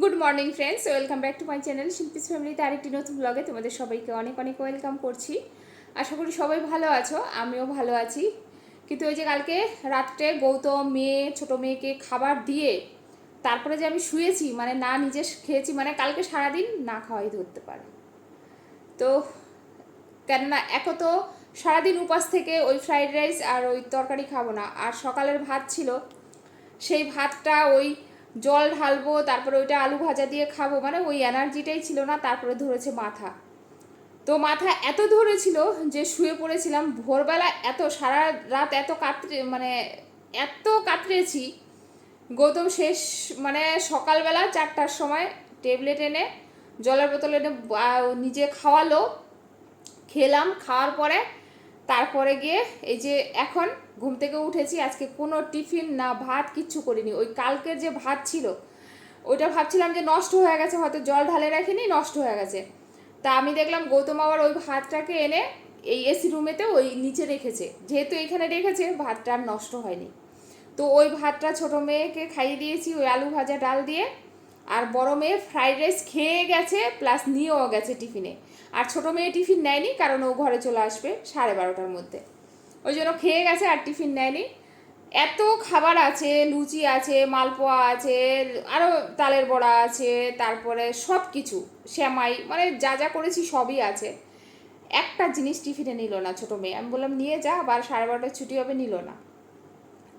Good morning friends welcome back to my channel Shilpi's ফ্যামিলিতে আরেকটি নতুন ব্লগে তোমাদের সবাইকে অনেক অনেক ওয়েলকাম করছি। আশা করি সবাই ভালো আছো, আমিও ভালো আছি। কিন্তু ওই যে কালকে রাত্রে গৌতম মেয়ে, ছোটো মেয়েকে খাবার দিয়ে তারপরে যে আমি শুয়েছি মানে না নিজে খেয়েছি মানে কালকে সারাদিন না খাওয়াই ধরতে পারে। তো কেননা এক তো সারাদিন উপাস থেকে ওই ফ্রাইড রাইস আর ওই তরকারি খাব না। আর সকালের ভাত ছিল, সেই ভাতটা ওই জল ঢালবো, তারপরে ওইটা আলু ভাজা দিয়ে খাব মানে ওই এনার্জিটাই ছিল না, তারপরে ধরেছে মাথা। তো মাথা এত ধরেছিল যে শুয়ে পড়েছিলাম, ভোরবেলা এত, সারা রাত এত কাতরে মানে এত কাতরেছি। গৌতম শেষ মানে সকালবেলা চারটার সময় ট্যাবলেট এনে, জলের বোতল এনে নিজে খাওয়ালো, খেলাম, খাওয়ার পরে তারপরে গিয়ে এই যে এখন ঘুম থেকে উঠেছি, আজকে কোনো টিফিন না, ভাত কিচ্ছু করিনি। ওই কালকের যে ভাত ছিল, ওইটা ভাবছিলাম যে নষ্ট হয়ে গেছে, হয়তো জল ঢালে রাখিনি, নষ্ট হয়ে গেছে। তা আমি দেখলাম গৌতম আবার ওই ভাতটাকে এনে এই এসি রুমেতে ওই নিচে রেখেছে। যেহেতু এখানে রেখেছে, ভাতটা আর নষ্ট হয়নি। তো ওই ভাতটা ছোটো মেয়েকে খাইয়ে দিয়েছি, ওই আলু ভাজা ডাল দিয়ে। আর বড় মেয়ে ফ্রাইড রাইস খেয়ে গেছে, প্লাস নিয়েও গেছে টিফিনে। আর ছোট মেয়ে টিফিন নেয়নি, কারণ ও ঘরে চলে আসবে সাড়ে বারোটার মধ্যে। ওই জন্য খেয়ে গেছে আর টিফিন নেয়নি। এত খাবার আছে, লুচি আছে, মালপোয়া আছে আরও তালের বড়া আছে, তারপরে সব কিছু শ্যামাই মানে যা যা করেছি সবই আছে। একটা জিনিস টিফিনে নিল না ছোট মেয়ে। আমি বললাম, নিয়ে যা, আবার সাড়ে বারোটায় ছুটি হবে, নিল না।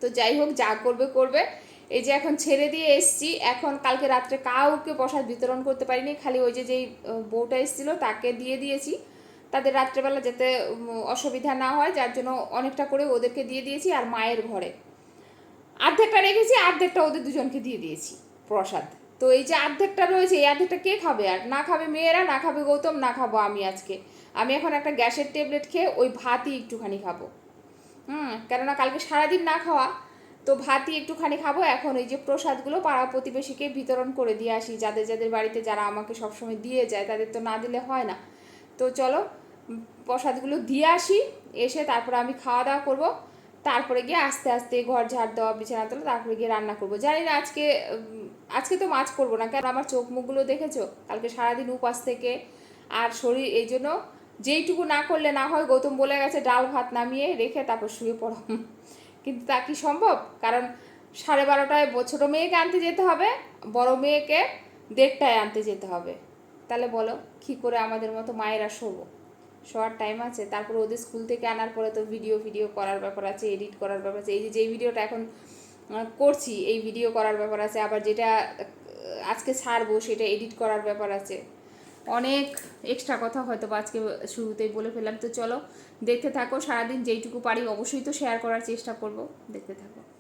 তো যাই হোক, যা করবে করবে। এই যে এখন ছেড়ে দিয়ে এসছি, এখন কালকে রাত্রে কাউকে প্রসাদ বিতরণ করতে পারিনি, খালি ওই যে যেই বউটা এসেছিল তাকে দিয়ে দিয়েছি। তাদের রাত্রেবেলা যাতে অসুবিধা না হয়, যার জন্য অনেকটা করে ওদেরকে দিয়ে দিয়েছি আর মায়ের ঘরে। অর্ধেকটা রেখেছি অর্ধেকটা ওদের দুজনকে দিয়ে দিয়েছি, প্রসাদ। তো এই যে অর্ধেকটা রয়েছে, এই অর্ধেকটা কে খাবে আর? না খাবে মেয়েরা, না খাবে গৌতম, না খাব আমি আজকে। আমি এখন একটা গ্যাসের ট্যাবলেট খেয়ে ওই ভাতই একটুখানি খাব। হুম, কেননা কালকে সারাদিন না খাওয়া তো ভাতই একটুখানি খাব। এখন ওই যে প্রসাদগুলো পাড়া প্রতিবেশীকে বিতরণ করে দিয়ে আসি। যাদের যাদের বাড়িতে যারা আমাকে সবসময় দিয়ে যায়, তাদের তো না দিলে হয় না। তো চলো প্রসাদগুলো দিয়ে আসি। এসে তারপরে আমি খাওয়া দাওয়া করব। তারপরে গিয়ে আস্তে আস্তে ঘর ঝাড় দেওয়া, বিছানা তোলা, তারপরে গিয়ে রান্না করব। জানি না আজকে আজকে তো মাছ করব না। কারণ আমার চোখ মুখগুলো দেখেছ? কালকে সারাদিন উপাস থেকে। আর শরীর, এই জন্য যেইটুকু না করলে না হয়, গৌতম বলে গেছে, ডাল ভাত নামিয়ে রেখে তারপর শুয়ে পড়ো। কিন্তু তা কি সম্ভব? কারণ সাড়ে বারোটায় ছোটো মেয়েকে আনতে যেতে হবে, বড় মেয়েকে দেড়টায় আনতে যেতে হবে। তাহলে বলো, কী করে আমাদের মতো মায়েরা শোবো? শোয়ার টাইম আছে, তারপর ওদের স্কুল থেকে আনার পরে তো ভিডিও ভিডিও করার ব্যাপার আছে এডিট করার ব্যাপার আছে। এই যে, যেই ভিডিওটা এখন করছি, এই ভিডিও করার ব্যাপার আছে, আবার যেটা আজকে ছাড়বো, সেটা এডিট করার ব্যাপার আছে। অনেক এক্সট্রা কথা হয়তো বা আজকে শুরুতেই বলে ফেললাম। তো চলো দেখতে থাকো সারাদিন যেইটুকু পারি অবশ্যই তো শেয়ার করার চেষ্টা করব। দেখতে থাকো।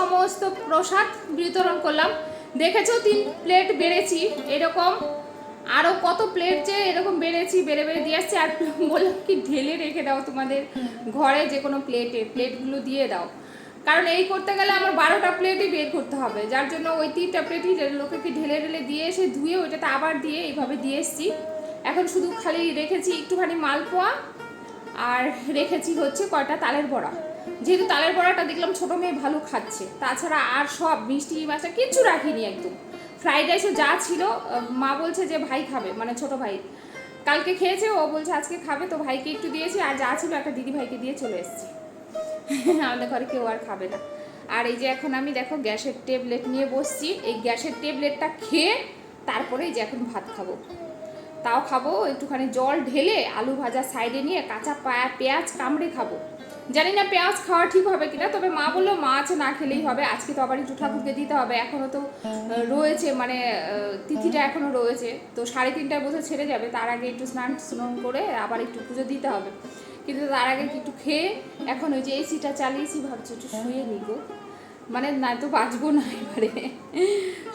সমস্ত প্রসাদ বিতরণ করলাম। দেখেছ তিন প্লেট বেড়েছি, এরকম। আরও কত প্লেট যে এরকম বেড়েছি, বেড়ে বেড়ে দিয়ে আসছি। আর বললাম কি, ঢেলে রেখে দাও তোমাদের ঘরে যে কোনো প্লেটে প্লেটগুলো দিয়ে দাও। কারণ এই করতে গেলে আমার বারোটা প্লেটই বের করতে হবে। যার জন্য ওই তিনটা প্লেটই লোকেকে ঢেলে ঢেলে দিয়ে এসে ধুয়ে ওইটাতে আবার দিয়ে এইভাবে দিয়ে এসছি। এখন শুধু খালি রেখেছি একটুখানি মালপোয়া আর রেখেছি হচ্ছে কয়টা তালের বড়া। যেহেতু তালের বড়াটা দেখলাম ছোটো মেয়ে ভালো খাচ্ছে। তাছাড়া আর সব মিষ্টি মাছটা কিচ্ছু রাখিনি একদম। ফ্রাইড রাইসও যা ছিল, মা বলছে যে ভাই খাবে মানে ছোট ভাই। কালকে খেয়েছে, ও বলছে আজকে খাবে, তো ভাইকে একটু দিয়েছি, আর যা ছিল একটা দিদি ভাইকে দিয়ে চলে এসেছি। আমাদের ঘরে কেউ আর খাবে না। আর এই যে এখন আমি দেখো গ্যাসের ট্যাবলেট নিয়ে বসছি, এই গ্যাসের ট্যাবলেটটা খেয়ে তারপরে এই যে এখন ভাত খাব। তাও খাব, একটুখানি জল ঢেলে আলু ভাজা সাইডে নিয়ে কাঁচা পেঁয়াজ কামড়ে খাব। জানি না পেঁয়াজ খাওয়া ঠিক হবে কিনা তবে মা বলল মাছ না খেলেই হবে। আজকে তো আবার একটু ঠাকুরকে দিতে হবে। এখনও তো রয়েছে মানে তিথিটা এখনও রয়েছে। তো সাড়ে তিনটায় বোধহয় ছেড়ে যাবে। তার আগে একটু স্নান স্নান করে আবার একটু পুজো দিতে হবে। কিন্তু তার আগে একটু খেয়ে এখন ওই যে এসিটা চালিয়েছি ভাবছি একটু শুয়ে নিগো মানে না তো বাঁচবো না এবারে।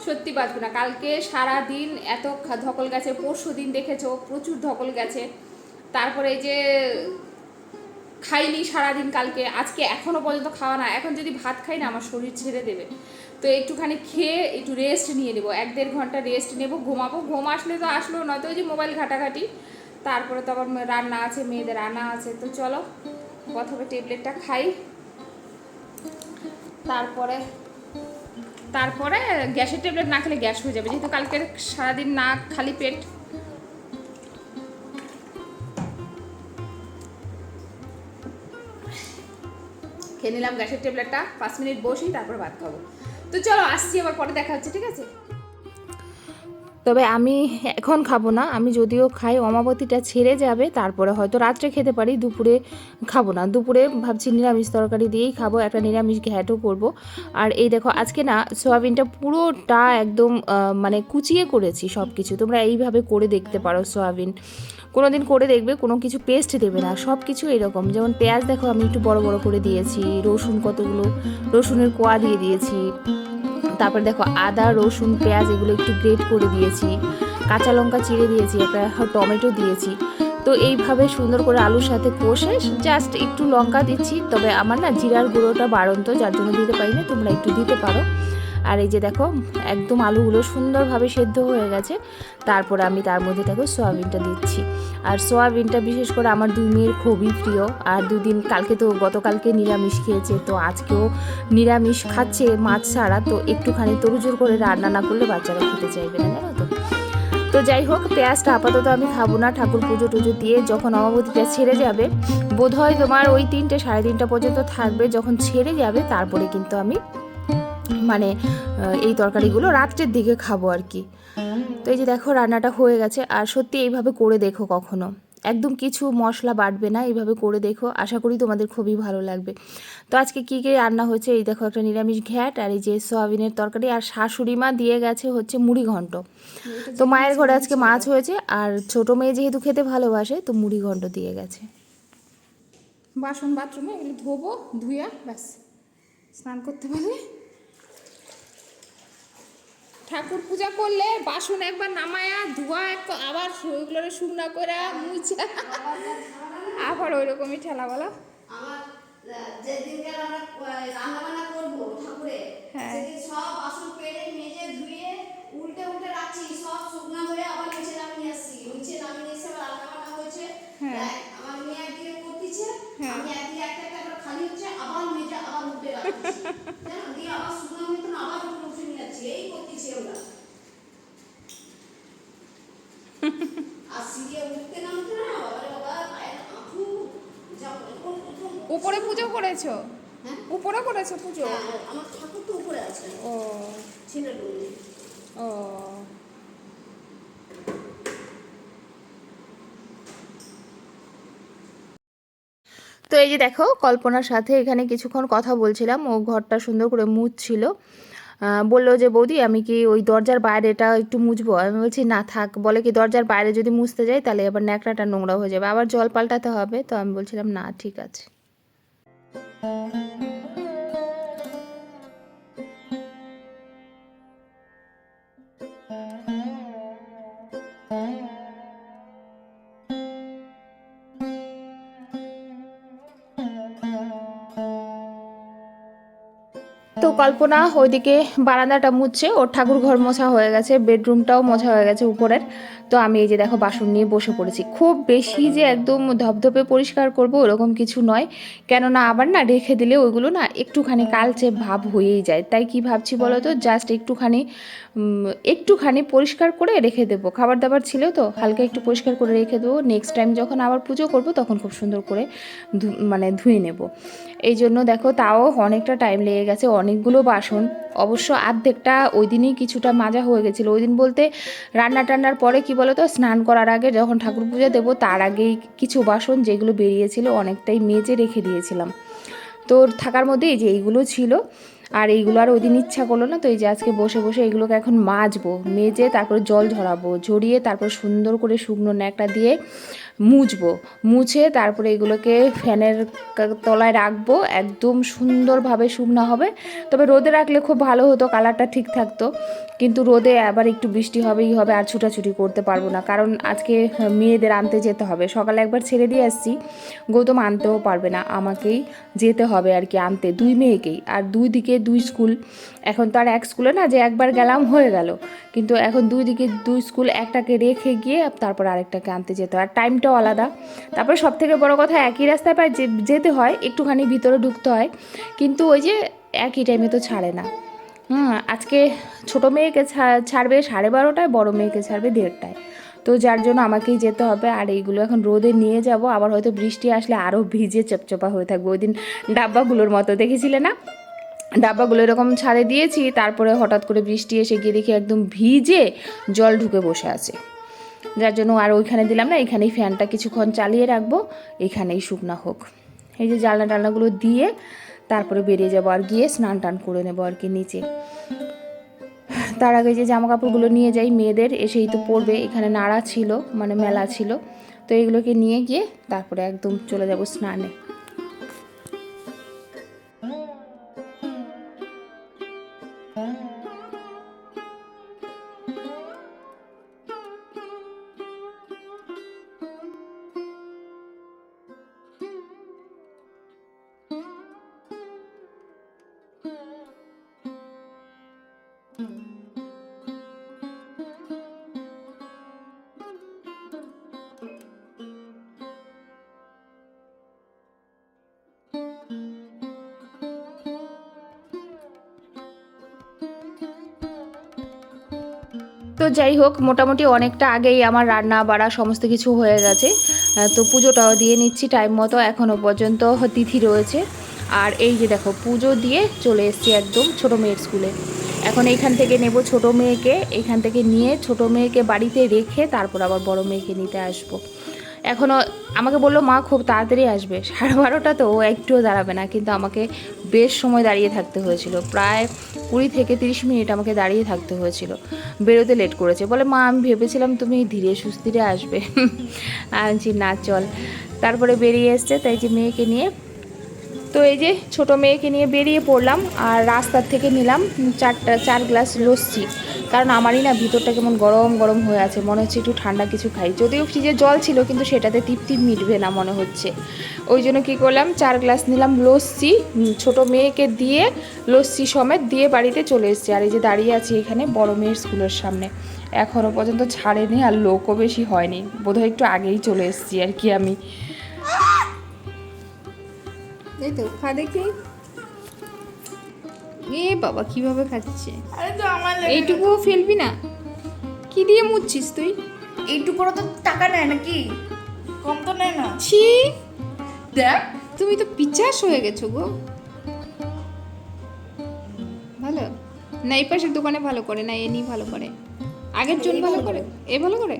সত্যি বাঁচবো না। কালকে সারা দিন এত ধকল গেছে পরশু দিন দেখেছ প্রচুর ধকল গেছে। তারপরে এই যে খাইনি সারাদিন কালকে, আজকে এখনও পর্যন্ত খাওয়া না। এখন যদি ভাত খাই না, আমার শরীর ছেড়ে দেবে। তো একটুখানি খেয়ে একটু রেস্ট নিয়ে নেব। এক দেড় ঘণ্টা রেস্ট নেব, ঘুমাবো। ঘুম আসলে তো আসলো, নয়তো ওই যে মোবাইল ঘাটাঘাটি। তারপরে তো আবার রান্না আছে, মেয়েদের রান্না আছে। তো চলো, প্রথমে ট্যাবলেটটা খাই। তারপরে তারপরে গ্যাসের ট্যাবলেট না খেলে গ্যাস হয়ে যাবে। যেহেতু কালকে সারাদিন না, খালি পেট। খেয়ে নিলাম গ্যাসের ট্যাবলেটটা পাঁচ মিনিট বসি, তারপর ভাত খাব। তো চলো, আসছি আবার পরে দেখা হচ্ছে, ঠিক আছে? তবে আমি এখন খাব না, আমি যদিও খাই অমাবতীটা ছেড়ে যাবে, তারপরে হয়তো রাত্রে খেতে পারি, দুপুরে খাব না। দুপুরে ভাবছি নিরামিষ তরকারি দিয়েই খাব, একটা নিরামিষ ঘ্যাটও করব। আর এই দেখো, আজকে না, সোয়াবিনটা পুরোটা একদম মানে কুচিয়ে করেছি সব কিছু তোমরা এইভাবে করে দেখতে পারো সোয়াবিন। কোনো দিন করে দেখবে, কোনো কিছু পেস্ট দেবে না। সব কিছু এরকম। যেমন পেঁয়াজ দেখো, আমি একটু বড় বড় করে দিয়েছি। রসুন কতগুলো? রসুনের কোয়া দিয়ে দিয়েছি। তারপর দেখো, আদা, রসুন, পেঁয়াজ, এগুলো একটু গ্রেট করে দিয়েছি। কাঁচা লঙ্কা চিড়ে দিয়েছি, একটা টমেটো দিয়েছি। তো এইভাবে সুন্দর করে আলুর সাথে কষে জাস্ট একটু লঙ্কা দিচ্ছি। তবে আমার না জিরার গুঁড়োটা বাড়ন্ত, যার জন্য দিতে পারি না তোমরা একটু দিতে পারো। আর এই যে দেখো, একদম আলুগুলো সুন্দরভাবে সেদ্ধ হয়ে গেছে। তারপর আমি তার মধ্যে দেখো সয়াবিনটা দিচ্ছি। আর সয়াবিনটা বিশেষ করে আমার দুই মেয়ের খুবই প্রিয়। আর দুদিন, কালকে তো গতকালকে নিরামিষ খেয়েছে, তো আজকেও নিরামিষ খাচ্ছে মাছ ছাড়া, তো একটুখানি তরুজোর করে রান্না না করলে বাচ্চারা খেতে চাইবে না, জানো তো? তো যাই হোক, পেঁয়াজটা আপাতত আমি খাব না, ঠাকুর পুজো টুজো দিয়ে যখন অমাবতীটা ছেড়ে যাবে, বোধহয় তোমার ওই তিনটে, সাড়ে তিনটা পর্যন্ত থাকবে, যখন ছেড়ে যাবে, তারপরে কিন্তু আমি মানে এই তরকারিগুলো রাত্রের দিকে খাব আর কি। তো এই যে দেখো রান্নাটা হয়ে গেছে, আর সত্যি এইভাবে করে দেখো কখনো। একদম কিছু মশলা বাটবে না, এইভাবে করে দেখো। আশা করি তোমাদের খুবই ভালো লাগবে। তো আজকে কী কী রান্না হয়েছে, এই দেখো একটা নিরামিষ ঘ্যাট আর এই যে সয়াবিনের তরকারি, আর শাশুড়ি মা দিয়ে গেছে হচ্ছে মুড়ি ঘন্ট। তো মায়ের ঘরে আজকে মাছ হয়েছে, আর ছোট মেয়ে যেহেতু খেতে ভালোবাসে, তো মুড়ি ঘন্ট দিয়ে গেছে। বাসন, বাথরুমে এগুলো ধোবো ধুয়ে ব্যাস, স্নান করতে পারলে ঠাকুর পূজা করলে বাসন একবার নামায়া ধোয়া এক আবার ওইগুলো শুকনা করে মুছা আবার ওই রকমই ঠেলা বলো। আমার করতেছি উপরে পুজো করেছ? হ্যাঁ। উপরে করেছ পুজো? হ্যাঁ, আমার ঠাকুর তো উপরে আছে। ও। ও। তো এই যে দেখো কল্পনার সাথে এখানে কিছুক্ষণ কথা বলছিলাম ও ঘরটা সুন্দর করে মুছছিল। বলল যে, বৌদি, আমি কি ওই দরজার বাইরেটা একটু মুছবো? আমি বলছি, না থাক, বলে কি দরজার বাইরে যদি মুছতে যাই, তাহলে আবার ন্যাকড়াটা নোংরা হয়ে যাবে। আবার জল পাল্টাতে হবে? তো আমি বলছিলাম, না, ঠিক আছে। কল্পনা, ওইদিকে বারান্দাটা মুছছে ওর ঠাকুর ঘর মোছা হয়ে গেছে, বেডরুমটাও মোছা হয়ে গেছে উপরের। তো আমি এই যে দেখো বাসন নিয়ে বসে পড়েছি। খুব বেশি যে একদম ধপধপে পরিষ্কার করব ওরকম কিছু নয়। কেননা আবার না রেখে দিলে ওইগুলো না একটুখানি কালচে ভাব হয়েই যায়। তাই কি ভাবছি বলো তো? জাস্ট একটুখানি একটুখানি পরিষ্কার করে রেখে দেবো। খাবার দাবার ছিল তো, হালকা একটু পরিষ্কার করে রেখে দেবো। নেক্সট টাইম যখন আবার পুজো করব তখন খুব সুন্দর করে মানে ধুয়ে নেব। এই জন্য দেখো তাও অনেকটা টাইম লেগে গেছে, অনেকগুলো বাসন। অবশ্য অর্ধেকটা ওই দিনই কিছুটা মাজা হয়ে গেছিল। ওই দিন বলতে রান্না টান্নার পরে কি বলো তো স্নান করার আগে যখন ঠাকুর পুজো দেবো, তার আগেই কিছু বাসন যেগুলো বেরিয়েছিল অনেকটাই মেজে রেখে দিয়েছিলাম। তো থাকার মধ্যে এই যে এইগুলো ছিল, আর এইগুলো আর ওই দিন ইচ্ছা করল না, তো এই যে আজকে বসে বসে এগুলোকে এখন মাজবো, মেজে তারপরে জল ঝরাবো, ঝরিয়ে তারপর সুন্দর করে শুকনো ন্যাকটা দিয়ে মুছবো। মুছে তারপরে এগুলোকে ফ্যানের তলায় রাখব। একদম সুন্দরভাবে শুকনো হবে। তবে রোদে রাখলে খুব ভালো হতো, কালারটা ঠিক থাকতো। কিন্তু রোদে আবার একটু বৃষ্টি হবেই হবে, আর ছুটাছুটি করতে পারব না। কারণ আজকে মেয়েদের আনতে যেতে হবে। সকালে একবার ছেড়ে দিয়ে আসছি। গৌতম আনতেও পারবে না। আমাকেই যেতে হবে আর কি আনতে, দুই মেয়েকেই। আর দুই দিকে দুই স্কুল। এখন তো আর এক স্কুলে না, যে একবার গেলাম হয়ে গেল। কিন্তু এখন দুই দিকে দুই স্কুল একটাকে রেখে গিয়ে তারপর আরেকটাকে আনতে যেতে হয়। আর টাইমটাও আলাদা। তারপরে সব থেকে বড় কথা, একই রাস্তায় প্রায় যেতে হয়, একটুখানি ভিতরে ঢুকতে হয়। কিন্তু ওই যে একই টাইমে তো ছাড়ে না। হুম, আজকে ছোটো মেয়েকে ছাড়বে সাড়ে বারোটায়, বড় মেয়েকে ছাড়বে দেড়টায়। তো যার জন্য আমাকেই যেতে হবে। আর এইগুলো এখন রোদে নিয়ে যাব। আবার হয়তো বৃষ্টি আসলে আরও ভিজে চপচপা হয়ে থাকবে। ওই দিন ডাব্বাগুলোর মতো, দেখেছিলে না? ডাব্বাগুলো এরকম ছাড়ে দিয়েছি, তারপরে হঠাৎ করে বৃষ্টি এসে গিয়ে দেখি একদম ভিজে জল ঢুকে বসে আছে। যার জন্য আর ওইখানে দিলাম না, এখানেই ফ্যানটা কিছুক্ষণ চালিয়ে রাখব, এখানেই শুকনা হোক। এই যে জানলা টালনাগুলো দিয়ে তারপরে বেরিয়ে যাব আর গিয়ে স্নান টান করে নেব আর কি নিচে। তার আগে যে জামা কাপড়গুলো নিয়ে যাই মেয়েদের, এসেই তো পরবে এখানে নাড়া ছিল মানে মেলা ছিল। তো এগুলোকে নিয়ে গিয়ে তারপরে একদম চলে যাব স্নানে। যাই হোক, মোটামুটি অনেকটা আগেই আমার রান্না বাড়া সমস্ত কিছু হয়ে গেছে। তো পুজোটাও দিয়ে নিচ্ছি টাইম মতো এখনও পর্যন্ত তিথি রয়েছে। আর এই যে দেখো, পুজো দিয়ে চলে এসছি একদম ছোট মেয়ের স্কুলে এখন এইখান থেকে নেব ছোট মেয়েকে, এখান থেকে নিয়ে ছোট মেয়েকে বাড়িতে রেখে তারপর আবার বড় মেয়েকে নিতে আসব। এখনও আমাকে বলল, মা, খুব তাড়াতাড়ি আসবে। সাড়ে বারোটা তো ও একটুও দাঁড়াবে না, কিন্তু আমাকে বেশ সময় দাঁড়িয়ে থাকতে হয়েছিল। প্রায় কুড়ি থেকে তিরিশ মিনিট আমাকে দাঁড়িয়ে থাকতে হয়েছিল। বেরোতে লেট করেছে। বলে, মা, আমি ভেবেছিলাম তুমি ধীরে সুস্থিরে আসবে। আনছি, না, চল। তারপরে বেরিয়ে এসছে। তাই যে মেয়েকে নিয়ে তো এই যে ছোট মেয়েকে নিয়ে বেরিয়ে পড়লাম আর রাস্তার থেকে নিলাম চারটা, চার গ্লাস লস্যি। কারণ আমারই না ভিতরটা কেমন গরম গরম হয়ে আছে, মনে হচ্ছে একটু ঠান্ডা কিছু খাই। যদিও ফ্রিজে জল ছিল, কিন্তু সেটাতে তৃপ্তি মিটবে না মনে হচ্ছে। ওই জন্য কী করলাম, চার গ্লাস নিলাম লস্যি ছোট মেয়েকে দিয়ে লস্যি সমেত দিয়ে বাড়িতে চলে এসেছি। আর এই যে দাঁড়িয়ে আছি এখানে বড় মেয়ের স্কুলের সামনে। এখনও পর্যন্ত ছাড়েনি আর লোকও বেশি হয়নি। বোধহয় একটু আগেই চলে এসেছি আর কি আমি। এই তো খা দেখি। এ বাবা কীভাবে খাচ্ছে? আরে তো আমার এইটুকুও ফেলবি না। কি দিয়ে মুচ্ছিস তুই? এইটুকুরও তো টাকা নেয় নাকি? কম তো নেয় না। ছি। দেখ। তুমি তো পিচাস হয়ে গেছো গো। ভালো? না এই পাশের দোকানে ভালো করে না এ নিয়ে ভালো করে। আগের জন ভালো করে? এ ভালো করে?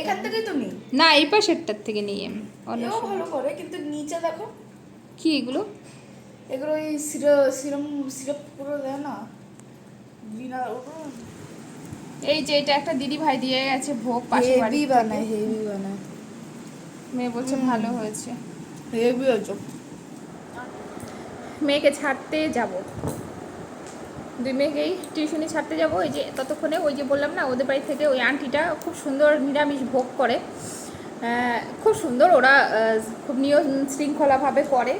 এখান থেকেই তো নেই না এই পাশেরটার থেকে নিয়ে ভালো করে কিন্তু নিচে দেখো। কি এগুলো? এগুলো সিরাপ সিরাম সিরাপ পুরো দেয় না? বিনা এই যে এটা একটা দিদি ভাই দিয়ে গেছে ভোগ পাশে বাড়ি হেভি বানায় হেভি বানায়। মেয়ে বলছে ভালো হয়েছে। হেভি হয়েছে। মেয়েকে ছাড়তে যাব। দুই মেয়েকেই টিউশনি ছাড়তে যাব। ওই যে ততক্ষণে ওই যে বললাম না ওদের বাড়ি থেকে ওই আন্টিটা খুব সুন্দর নিরামিষ ভোগ করে। খুব সুন্দর ওরা খুব নিয়ম শৃঙ্খলাভাবে করে।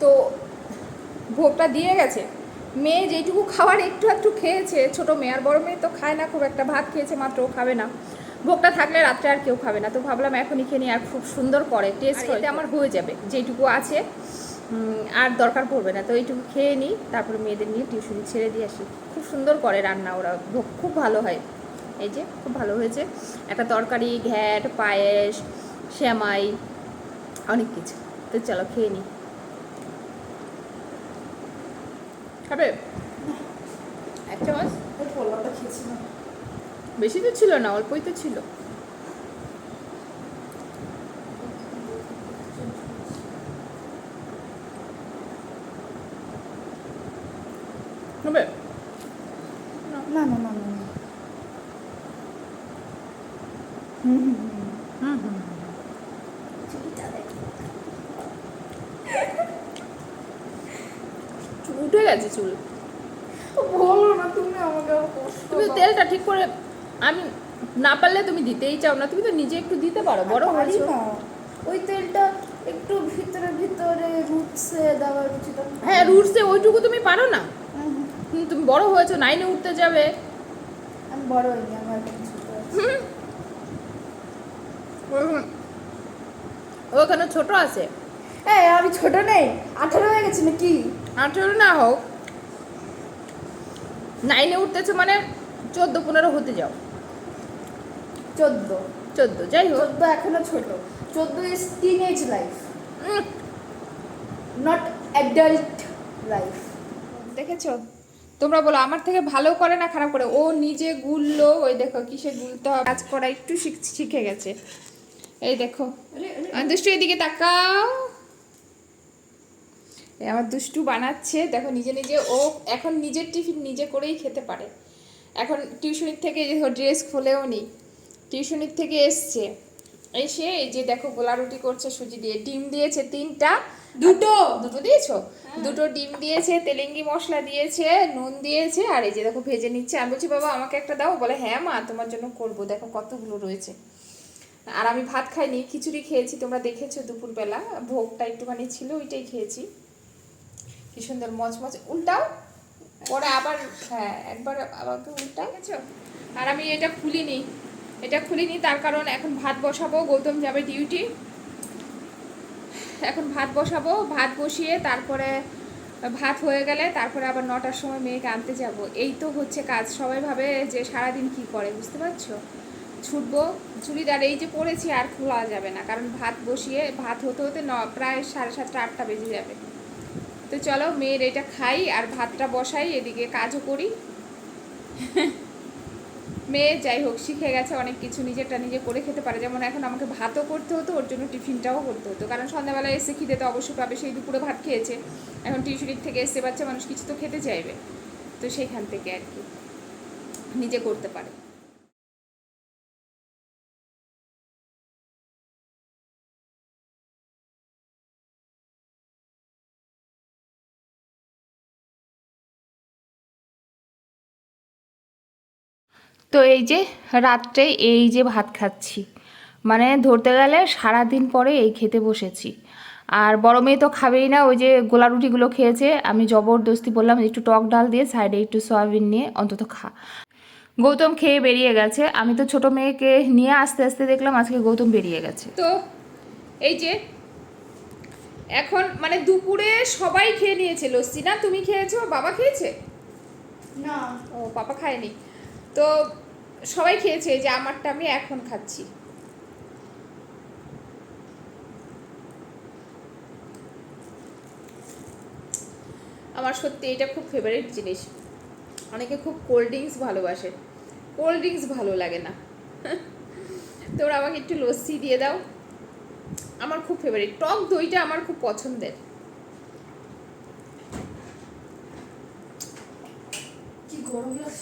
তো ভোগটা দিয়ে গেছে। মেয়ে যেইটুকু খাওয়ার একটু একটু খেয়েছে ছোট মেয়ে আর বড় মেয়ে তো খায় না খুব একটা ভাত খেয়েছে মাত্র ও খাবে না। ভোগটা থাকলে রাত্রে আর কেউ খাবে না তো ভাবলাম এখনই খেয়ে নিই আর খুব সুন্দর করে টেস্ট এতে আমার হয়ে যাবে যেইটুকু আছে আর দরকার পড়বে না। তো এইটুকু খেয়ে নিই তারপরে মেয়েদের নিয়ে টিউশনি ছেড়ে দিয়ে আসি। খুব সুন্দর করে রান্না ওরা ভোগ খুব ভালো হয়। এই যে, খুব ভালো হয়েছে। একটা তরকারি, ঘ্যাট, পায়েস শ্যামাই অনেক কিছু। তো চলো খেয়ে নিই খাবে? এক চামচ বেশি তো ছিল না, অল্পই তো ছিল। না না না না না হুম হুম হুম হুম হুম চুলটা দেখ চুল উঠে গেছে চুল। বলো না তুমি আমাকে তুমি তেলটা ঠিক করে আমি না পারলে তুমি দিতেই চাও না তুমি তো নিজে একটু দিতে পারো বড় হয়েছো। ওই তেলটা একটু ভিতরে ভিতরে রুটসে দেওয়ার উচিত। হ্যাঁ রুটসে ওইটুকু তুমি পারো না। তুমি বড় হয়েছো নাইনে উঠতে যাবে। আমি বড় হইনি আমার হুম। ওখানে ছোট আছে। এই আমি ছোট নেই আঠারো হয়ে গেছি নাকি? আঠেরো না হোক। নাইনে উঠতেছে মানে চোদ্দ পনেরো হতে যাও। চোদ্দ। চোদ্দ যাই হোক। চোদ্দ এখনও ছোট। চোদ্দ is teen age life not adult life দেখেছ? তোমরা বলো আমার থেকে ভালো করে না খারাপ করে? ও নিজে গুললো ওই দেখো কিসে গুলতে হবে। কাজ করা একটু শিখ- শিখে গেছে। এই দেখো। আর দুষ্টু এদিকে তাকাও। এই আমার দুষ্টু বানাচ্ছে। দেখো নিজে নিজে ও এখন নিজের টিফিন নিজে করেই খেতে পারে। এখন টিউশনির থেকে দেখো ড্রেস খুলেও নি টিউশনির থেকে এসছে। এসে এই যে দেখো গোলা রুটি করছে সুজি দিয়ে। ডিম দিয়েছে তিনটা। দুটো। দুটো দিয়েছ? দুটো ডিম দিয়েছে তেলেঙ্গি মশলা দিয়েছে নুন দিয়েছে আর এই যে দেখো ভেজে নিচ্ছে। আমি বলছি বাবা আমাকে একটা দাও। বলে হ্যাঁ মা তোমার জন্য করব। দেখো কতগুলো রয়েছে। আর আমি ভাত খাইনি, খিচুড়ি খেয়েছি, তোমরা দেখেছ দুপুরবেলা, ভোগটা একটুখানি ছিল, ওইটাই খেয়েছি। কি সুন্দর মচমচ উল্টাও, পরে আবার হ্যাঁ একবার আবার তো উল্টাও। গেছো আর আমি এটা খুলিনি এটা খুলিনি তার কারণ এখন ভাত বসাবো, গৌতম যাবে ডিউটি এখন ভাত বসাবো, ভাত বসিয়ে তারপরে ভাত হয়ে গেলে তারপরে আবার নটার সময় মেয়েকে আনতে যাব। এই তো হচ্ছে কাজ, সবাই ভাবে যে সারাদিন কি করে, বুঝতে পারছ? ছুটবো, চুড়িদার এই যে পরেছি আর খোলা যাবে না। কারণ ভাত বসিয়ে, ভাত হতে হতে ন, প্রায় সাড়ে সাতটা, আটটা বেজে যাবে। তো চলো মেয়ের এটা খাই আর ভাতটা বসাই, এদিকে কাজও করি। মেয়ে যাই হোক, শিখে গেছে অনেক কিছু, নিজেরটা নিজে করে খেতে পারে। যেমন এখন আমাকে ভাতও করতে হতো, ওর জন্য টিফিনটাও করতে হতো। কারণ সন্ধ্যাবেলায় এসে খিদে তো অবশ্যই পাবে, সেই দুপুরে ভাত খেয়েছে। এখন টিউশনির থেকে এসে বাচ্চা মানুষ কিছু তো খেতে চাইবে। তো সেইখান থেকে আর কি, নিজে করতে পারে। তো এই যে রাত্রে এই যে ভাত খাচ্ছি মানে ধরতে গেলে সারাদিন পরে এই খেতে বসেছি। আর বড় মেয়ে তো খাবেই না ওই যে গোলা রুটিগুলো খেয়েছে আমি জবরদস্তি বললাম একটু টক ডাল দিয়ে সাইডে একটু সয়াবিন নিয়ে অন্তত খা। গৌতম খেয়ে বেরিয়ে গেছে আমি তো ছোট মেয়েকে নিয়ে আস্তে আস্তে দেখলাম আজকে গৌতম বেরিয়ে গেছে। তো এই যে এখন মানে দুপুরে সবাই খেয়ে নিয়েছে লস্যি না? তুমি খেয়েছো? বাবা খেয়েছে? না। ও পাপা খায়নি। তো সবাই খেয়েছে যে আমারটা আমি এখন খাচ্ছি। আমার সত্যি এটা খুব ফেভারিট জিনিস। অনেকে খুব কোল্ড ড্রিঙ্কস ভালোবাসে। কোল্ড ড্রিঙ্কস ভালো লাগে না। তোরা আমাকে একটু লস্যি দিয়ে দাও। আমার খুব ফেভারিট টক দইটা আমার খুব পছন্দের।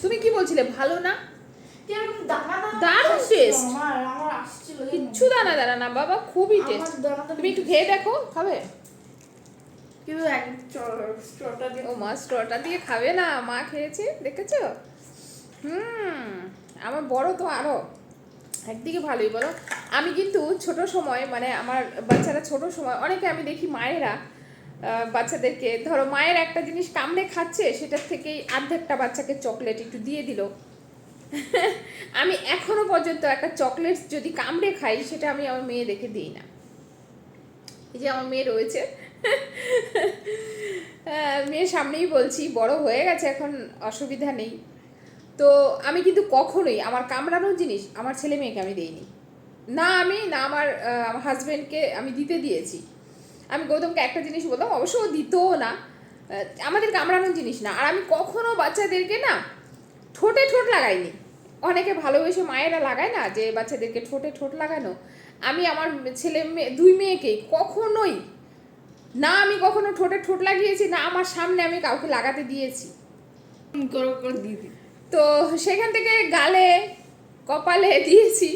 তুমি কি বলছিলে ভালো না? দারুণ? কিচ্ছু দানা দানা না বাবা খুবই টেস্ট তুমি একটু খেয়ে দেখো খাবে? ও মা স্ট্রটা দিয়ে খাবে না মা খেয়েছে দেখেছ? হুম আমার বড় তো আরও। একদিকে ভালোই বলো। আমি কিন্তু ছোট সময় মানে আমার বাচ্চারা ছোট সময় অনেকে আমি দেখি মায়েরা বাচ্চাদেরকে ধরো মায়ের একটা জিনিস কামড়ে খাচ্ছে সেটার থেকেই অর্ধেকটা বাচ্চাকে চকলেট একটু দিয়ে দিল। আমি এখনও পর্যন্ত একটা চকলেট যদি কামড়ে খাই সেটা আমি আমার মেয়ে দেখে দিই না। এই যে আমার মেয়ে রয়েছে। আহ, মেয়ের সামনেই বলছি বড় হয়ে গেছে এখন অসুবিধা নেই। তো আমি কিন্তু কখনোই আমার কামড়ানোর জিনিস আমার ছেলে মেয়েকে আমি দিইনি। না আমি না আমার আমার হাজব্যান্ডকে আমি দিতে দিয়েছি। আমি গৌতমকে একটা জিনিস বলতাম অবশ্য দিতও না। আমাদের কামড়ানোর জিনিস না। আর আমি কখনো বাচ্চাদেরকে না ঠোঁটে ঠোঁট লাগাইনি। অনেকে ভালোবেসে মায়েরা লাগায় না, যে বাচ্চাদেরকে ঠোঁটে ঠোঁট লাগানো। আমি আমার ছেলে মেয়ে, দুই মেয়েকেই কখনোই, না আমি কখনো ঠোঁটে ঠোঁট লাগিয়েছি, না আমার সামনে আমি কাউকে লাগাতে দিয়েছি। তো সেখান থেকে গালে, কপালে দিয়েছি,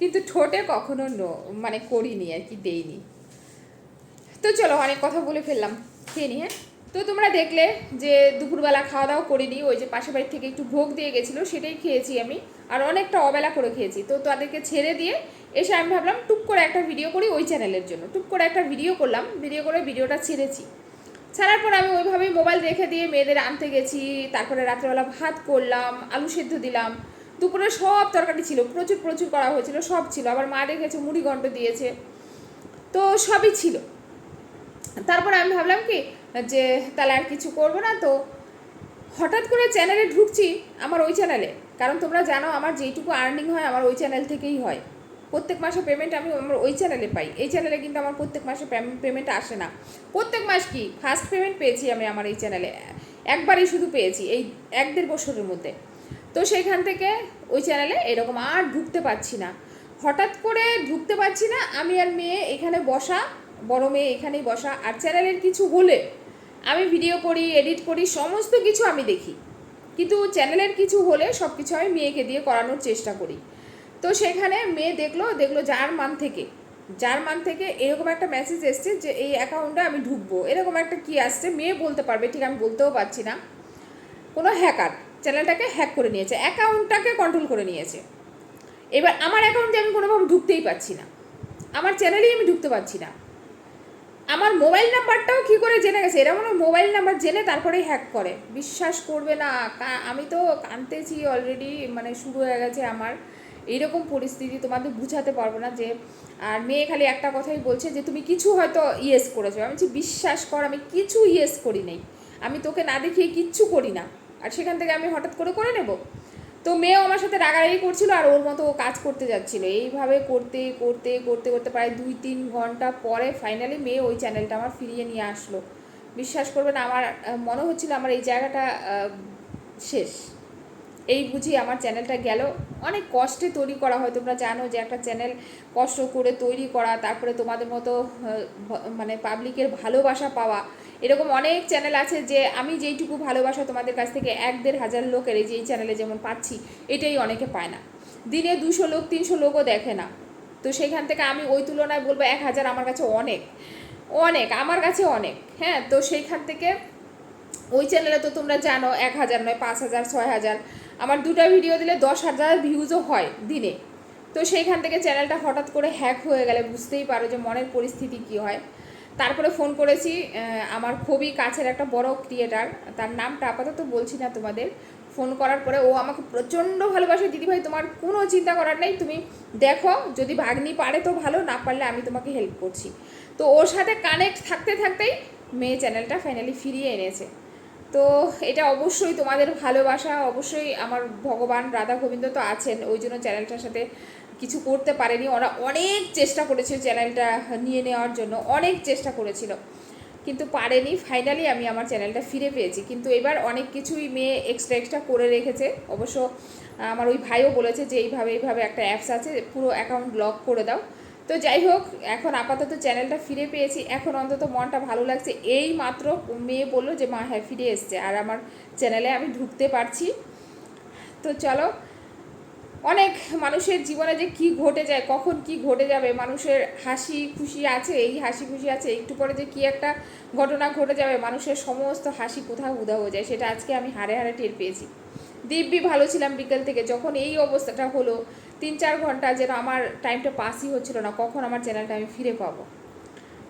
কিন্তু ঠোঁটে কখনো মানে করিনি আর কি, দেইনি। তো চলো অনেক কথা বলে ফেললাম। খেয়ে নি হ্যাঁ? তো তোমরা দেখলে যে দুপুরবেলা খাওয়া দাওয়া করিনি, ওই যে পাশের বাড়ি থেকে একটু ভোগ দিয়ে গেছিল, সেটাই খেয়েছি আমি। আর অনেকটা অবেলা করে খেয়েছি। তো তাদেরকে ছেড়ে দিয়ে এসে আমি ভাবলাম টুক করে একটা ভিডিও করি ওই চ্যানেলের জন্য। টুক করে একটা ভিডিও করলাম, ভিডিও করে ভিডিওটা ছেড়েছি। ছাড়ার পর আমি ওইভাবেই মোবাইল রেখে দিয়ে মেয়েদের আনতে গেছি, তারপরে রাত্রেবেলা ভাত করলাম, আলু সেদ্ধ দিলাম। দুপুরে সব তরকারি ছিল, প্রচুর প্রচুর করা হয়েছিল, সব ছিল। আবার মা রেখেছে মুড়ি ঘন্ট দিয়েছে। তো সবই ছিল। তারপর আমি ভাবলাম কি যে তাহলে আর কিছু করব না। তো হঠাৎ করে চ্যানেলে ঢুকছি আমার ওই চ্যানেলে কারণ তোমরা জানো আমার যেইটুকু আর্নিং হয় আমার ওই চ্যানেল থেকেই হয়। প্রত্যেক মাসে পেমেন্ট আমি আমার ওই চ্যানেলে পাই। এই চ্যানেলে কিন্তু আমার প্রত্যেক মাসে পেমেন্ট আসে না। প্রত্যেক মাস কি? ফার্স্ট পেমেন্ট পেয়েছি আমি আমার এই চ্যানেলে একবারই শুধু পেয়েছি এই এক দেড় বছরের মধ্যে। তো সেইখান থেকে ওই চ্যানেলে এরকম আর ঢুকতে পারছি না। হঠাৎ করে ঢুকতে পারছি না, আমি আর মেয়ে এখানে বসা, বড় মেয়ে এখানেই বসা। আর চ্যানেলের কিছু হলে আমি ভিডিও করি এডিট করি, সমস্ত কিছু আমি দেখি। কিন্তু চ্যানেলের কিছু হলে সব কিছু আমি মেয়েকে দিয়ে করানোর চেষ্টা করি। তো সেখানে মেয়ে দেখল দেখল জার্মান থেকে। জার্মান থেকে এরকম একটা মেসেজ এসছে যে, এই অ্যাকাউন্টে আমি ঢুকবো। এরকম একটা কি আসছে, মেয়ে বলতে পারবে, ঠিক আমি বলতেও পারছি না। কোনো হ্যাকার চ্যানেলটাকে হ্যাক করে নিয়েছে অ্যাকাউন্টটাকে কন্ট্রোল করে নিয়েছে। এবার আমার অ্যাকাউন্টে আমি কোনোভাবে ঢুকতেই পারছি না। আমার চ্যানেলেই আমি ঢুকতে পারছি না। আমার মোবাইল নাম্বারটাও কী করে জেনে গেছে? এরা মনে মোবাইল নাম্বার জেনে তারপরেই হ্যাক করে। বিশ্বাস করবে না। আমি তো কানতেছি অলরেডি মানে শুরু হয়ে গেছে আমার। এইরকম পরিস্থিতি তোমাদের বুঝাতে পারব না যে, আর মেয়ে খালি একটা কথাই বলছে যে, তুমি কিছু হয়তো ইয়েস করেছ। আমি বলছি, বিশ্বাস কর, আমি কিছু ইয়েস করি নাই। আমি তোকে না দেখিয়ে কিচ্ছু করি না। আর সেখান থেকে আমি হঠাৎ করে করে নেব? তো মেয়েও আমার সাথে রাগারাগি করছিল আর ওর মতো ও কাজ করতে যাচ্ছিল। এইভাবে করতে করতে করতে করতে প্রায় দুই তিন ঘণ্টা পরে ফাইনালি মেয়ে ওই চ্যানেলটা আমার ফিরিয়ে নিয়ে আসলো। বিশ্বাস করবেন আমার মনে হচ্ছিল আমার এই জায়গাটা শেষ। এই বুঝি আমার চ্যানেলটা গেল। অনেক কষ্টে তৈরি করা হয়, তোমরা জানো যে একটা চ্যানেল কষ্ট করে তৈরি করা, তারপরে তোমাদের মতো মানে পাবলিকের ভালোবাসা পাওয়া। এরকম অনেক চ্যানেল আছে যে আমি যেইটুকু ভালোবাসা তোমাদের কাছ থেকে এক দেড় হাজার লোকের এই যে এই চ্যানেলে যেমন পাচ্ছি, এটাই অনেকে পায় না। দিনে দুশো লোক, তিনশো লোকও দেখে না। তো সেইখান থেকে আমি ওই তুলনায় বলব এক হাজার আমার কাছে অনেক। অনেক, আমার কাছে অনেক হ্যাঁ? তো সেইখান থেকে ওই চ্যানেলে তো তোমরা জানো, এক হাজার নয়, পাঁচ হাজার, ছয় হাজার। আমার দুটো ভিডিও দিলে দশ হাজার ভিউজও হয় দিনে। তো সেইখান থেকে চ্যানেলটা হঠাৎ করে হ্যাক হয়ে গেলে বুঝতেই পারো যে মনের পরিস্থিতি কী হয়। তারপরে ফোন করেছি আমার খুবই কাছের একটা বড় ক্রিয়েটার তার নামটা আপাতত বলছি না তোমাদের। ফোন করার পরে ও আমাকে প্রচণ্ড ভালোবাসে। দিদিভাই, তোমার কোনো চিন্তা করার নেই, তুমি দেখো, যদি ভাগ্নি পারে তো ভালো, না পারলে আমি তোমাকে হেল্প করছি। তো ওর সাথে কানেক্ট থাকতে থাকতেই মেয়ে চ্যানেলটা ফাইনালি ফিরিয়ে এনেছে। তো এটা অবশ্যই তোমাদের ভালোবাসা, অবশ্যই আমার ভগবান রাধা গোবিন্দ তো আছেন, ওই জন্য চ্যানেলটার সাথে কিছু করতে পারেনি। ওরা অনেক চেষ্টা করেছে চ্যানেলটা নিয়ে নেওয়ার জন্য, অনেক চেষ্টা করেছিল, কিন্তু পারেনি। ফাইনালি আমি আমার চ্যানেলটা ফিরে পেয়েছি, কিন্তু এবার অনেক কিছুই মেয়ে এক্সট্রা এক্সট্রা করে রেখেছে। অবশ্য আমার ওই ভাইও বলেছে যে এইভাবে এইভাবে একটা অ্যাপস আছে, পুরো অ্যাকাউন্ট ব্লক করে দাও। তো যাই হোক, এখন আপাতত চ্যানেলটা ফিরে পেয়েছি। এখন অন্তত মনটা ভালো লাগছে। এই মাত্র মেয়ে বলল যে, মা হ্যাঁ ফিরে এসছে। আর আমার চ্যানেলে আমি ঢুকতে পারছি। তো চলো, অনেক মানুষের জীবনে যে কি ঘটে যায়, কখন কি ঘটে যাবে, মানুষের হাসি খুশি আছে, এই হাসি খুশি আছে, একটু পরে যে কি একটা ঘটনা ঘটে যাবে, মানুষের সমস্ত হাসি কোথাও উদা হয়ে যায়, সেটা আজকে আমি হারে হারে টের পেয়েছি। দিব্যি ভালো ছিলাম বিকেল থেকে, যখন এই অবস্থাটা হলো তিন চার ঘণ্টা যেন আমার টাইমটা পাসই হচ্ছিল না, কখন আমার চ্যানেলটা আমি ফিরে পাবো।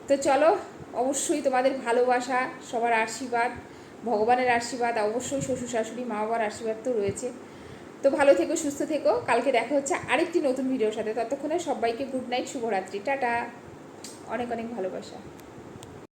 তো চলো, অবশ্যই তোমাদের ভালোবাসা, সবার আশীর্বাদ, ভগবানের আশীর্বাদ, অবশ্যই শ্বশুর শাশুড়ি, মা বাবার আশীর্বাদ তো রয়েছে। তো ভালো থেকো, সুস্থ থেকো, কালকে দেখা হচ্ছে আরেকটি নতুন ভিডিওর সাথে। ততক্ষণে সবাইকে গুড নাইট শুভরাত্রি, টাটা। অনেক অনেক ভালোবাসা।